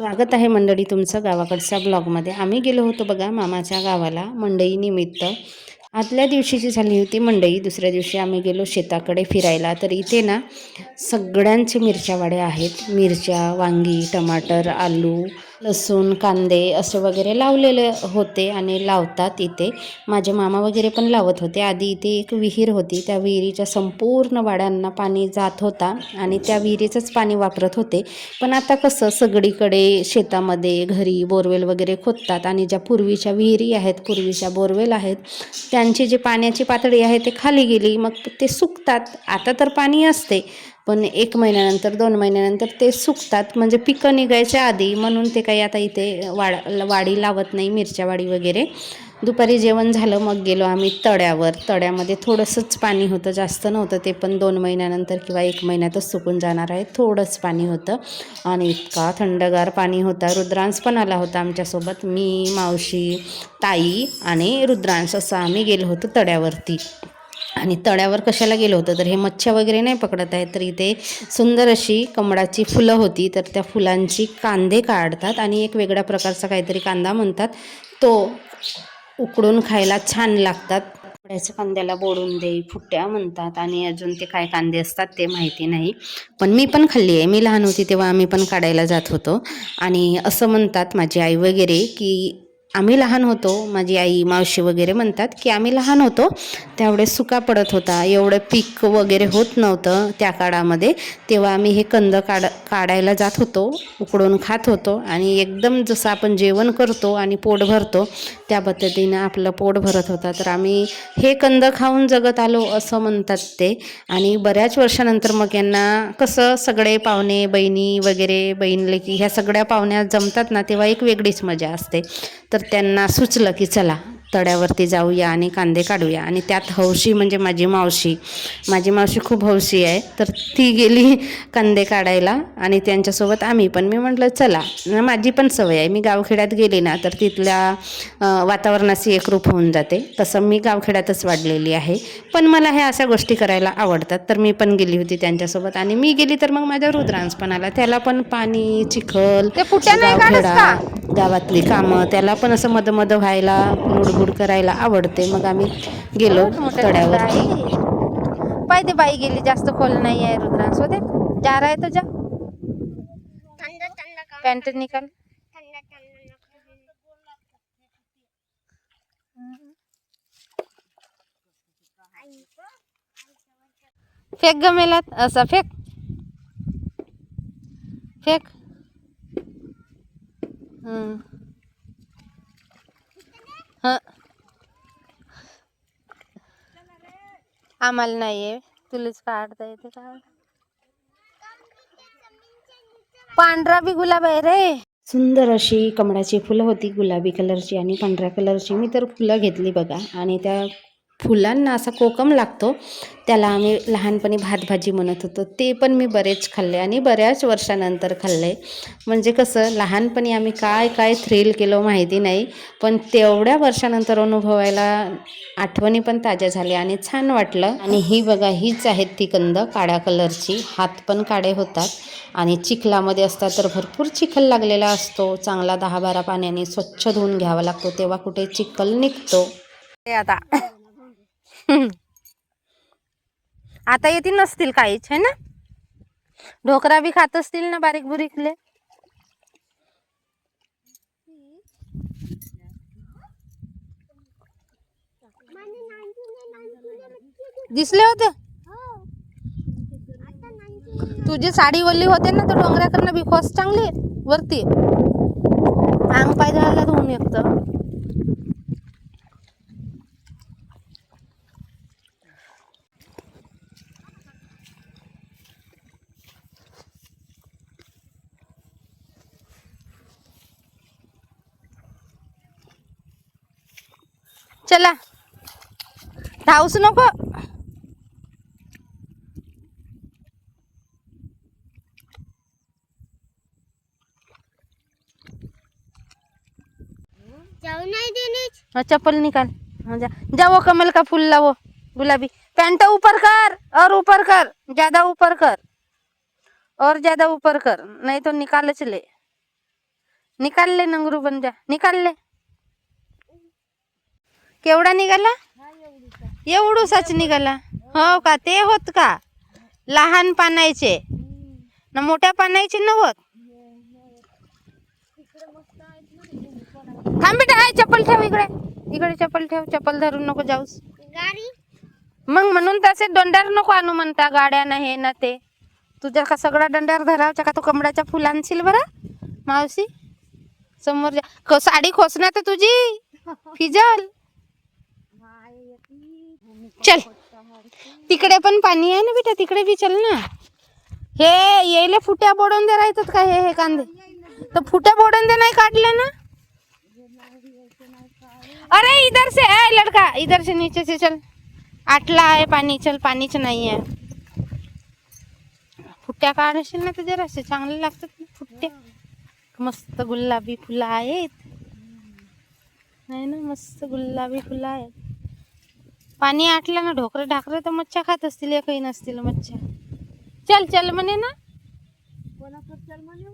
स्वागत आहे मंडळी तुमचं गावाकडच्या ब्लॉगमध्ये. आम्ही गेलो होतो बघा मामाच्या गावाला मंडईनिमित्त आदल्या दिवशीची झाली होती मंडई. दुसऱ्या दिवशी आम्ही गेलो शेताकडे फिरायला. तर इथे ना सगळ्यांचे मिरच्या वाड्या आहेत. मिरच्या वांगी टमाटर आलू लसूण कांदे असे वगैरे लावलेले होते आणि लावतात इथे. माझे मामा वगैरे पण लावत होते. आधी इथे एक विहीर होती. त्या विहिरीच्या संपूर्ण वाड्यांना पाणी जात होता आणि त्या विहिरीचंच पाणी वापरत होते. पण आता कसं सगळीकडे शेतामध्ये घरी बोरवेल वगैरे खोदतात आणि ज्या पूर्वीच्या विहिरी आहेत पूर्वीच्या बोरवेल आहेत त्यांची जी पाण्याची पातळी आहे ते खाली गेली. मग ते सुकतात. आता तर पाणी असते. पण एक महिन्यानंतर दोन महिन्यानंतर ते सुकतात. म्हणजे पिकं निघायच्या आधी म्हणून ते काही आता इथे वाड वाडी लावत नाही मिरच्या वाडी वगैरे. दुपारी जेवण झालं मग गेलो आम्ही तळ्यावर. तळ्यामध्ये थोडंसंच पाणी होतं जास्त नव्हतं ते पण दोन महिन्यानंतर किंवा एक महिन्यातच सुकून जाणार आहे. थोडंच पाणी होतं. आणि इतका थंडगार पाणी होता. रुद्रांश पण आला होता आमच्यासोबत. मी मावशी ताई आणि रुद्रांश असं आम्ही गेलो होतो तळ्यावरती. आणि तळ्यावर कशाला गेलो होतो? तर हे मच्छ्या वगैरे नाही पकडत आहेत तर इथे सुंदर अशी कमळाची फुलं होती. तर त्या फुलांची कांदे काढतात आणि एक वेगळ्या प्रकारचा काहीतरी कांदा म्हणतात. तो उकडून खायला छान लागतात. कपड्याच्या कांद्याला बोडून दे फुट्या म्हणतात आणि अजून ते काय कांदे असतात ते माहिती नाही. पण मी पण खाल्ली आहे. मी लहान होती तेव्हा आम्ही पण काढायला जात होतो. आणि असं म्हणतात माझी आई वगैरे की आम्ही लहान होतो माझी आई मावशी वगैरे म्हणतात की आम्ही लहान होतो त्यावेळेस सुका पडत होता. एवढं पीक वगैरे होत नव्हतं त्या काळामध्ये. तेव्हा आम्ही हे कंद काढ काढायला जात होतो उकडून खात होतो आणि एकदम जसं आपण जेवण करतो आणि पोट भरतो त्या पद्धतीनं आपलं पोट भरत होता. तर आम्ही हे कंद खाऊन जगत आलो असं म्हणतात ते. आणि बऱ्याच वर्षानंतर मग यांना कसं सगळे पाहुणे बहिणी वगैरे बहीण लेकी ह्या सगळ्या पाहुण्या जमतात ना तेव्हा एक वेगळीच मजा असते. तर त्यांना सुचलं की चला. तळ्यावरती जाऊया आणि कांदे काढूया. आणि त्यात हौशी म्हणजे माझी मावशी. माझी मावशी खूप हौशी आहे. तर ती गेली कांदे काढायला आणि त्यांच्यासोबत आम्ही पण. मी म्हटलं चला. माझी पण सवय आहे. मी गावखेड्यात गेली ना तर तिथल्या वातावरणाशी एकरूप होऊन जाते. तसं मी गावखेड्यातच वाढलेली आहे. पण मला ह्या अशा गोष्टी करायला आवडतात. तर मी पण गेली होती त्यांच्यासोबत. आणि मी गेली तर मग माझ्या रुद्रांश पण आला. त्याला पण पाणी चिखल गावखेडा गावातली कामं त्याला पण असं मध मध व्हायला लुडबुड करायला आवडते. मग आम्ही गेलो तड्यावर पाय ते बाई गेली. जास्त खोल नाही आहे रुद्रांस होते जा रहा है तो जा. ठंडा का पॅन्ट निकाल. फेक ग मेलात. असा फेक. फेक. हम्म. आम्हाला नाही आहे तुलाच काढता येते का? पांढरा बी गुलाब आहे रे. सुंदर अशी कमळाची फुलं होती गुलाबी कलरची आणि पांढऱ्या कलरची. मी तर फुलं घेतली बघा आणि त्या फुलांना असा कोकम लागतो. त्याला आम्ही लहानपणी भात भाजी म्हणत होतो. ते पण मी बरेच खाल्ले आणि बऱ्याच वर्षानंतर खाल्ले. म्हणजे कसं लहानपणी आम्ही काय काय थ्रिल केलं माहिती नाही. पण तेवढ्या वर्षानंतर अनुभवायला आठवणी पण ताज्या झाल्या आणि छान वाटलं. आणि ही बघा हीच आहेत ती कंद. काळ्या कलरची. हात पण काळे होतात. आणि चिखलामध्ये असतात तर भरपूर चिखल लागलेला असतो. चांगला दहा बारा पाण्याने स्वच्छ धुवून घ्यावा लागतो. तेव्हा कुठे चिखल निघतो. ते आता आता येतील नसतील काहीच है ना? ढोकरा बी खात असतील ना बारीक बुरीकले? दिसले होते? तुझी साडी वल्ली होते ना तर डोंगराकडनं बी चांगली वरती. अंग पाय धुवायला धुवून एक चला। धावूस नको जाऊ नाही देणे हाँ, चप्पल निकाल। हाँ, जा। जाओ कमल का फूल लाओ गुलाबी। पैंट ऊपर कर और ऊपर कर ज़्यादा ऊपर कर और ज़्यादा ऊपर कर नहीं तो निकाल चले। निकालले नंगरू बन जा। निकाल निकालले केवढा निघाला? एवढूसाच निघाला. हो का? ते होत का? लहान पानायचे. ना मोठ्या पानायचे नव्हत थांब बेटा हाय चप्पल ठेव इकडे. इकडे चप्पल ठेव चप्पल धरून नको जाऊस. गाडी? मग म्हणून तसे दंडार नको आणू म्हणता गाड्या ना हे ना ते. तुझ्या का सगळा दंडार धरावचा का तू कमळाच्या फुल आणशील बरं? मावशी? समोर जा. क- साडी खोसना तर तुझी. फिजल. चल. तिकडे पण पाणी आहे ना बेटा तिकडे बी चल ना. हे येले फुट्या बोडून दे राहतात का हे हे कांदे? तर फुट्या बोडून दे नाही काढले ना? अरे इधर से है लड़का इधर से नीचे से चल. आटला आहे पाणी चल पाणीच नाही आहे. फुट्या काढशील ना तर जरासे चांगले लागतात फुट्या. मस्त गुलाबी फुलं आहेत. नाही ना मस्त गुलाबी फुलं आहेत. पाणी आटलं ना ढोकरं ढाकरं तर मच्छा खात असतील एकही नसतील मच्छा चल चल म्हणे ना.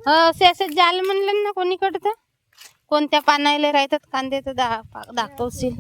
हो असे असे जाल म्हणलं ना कोणीकडं तर. कोणत्या पानायला राहतात कांदे तर दा दाखवशील.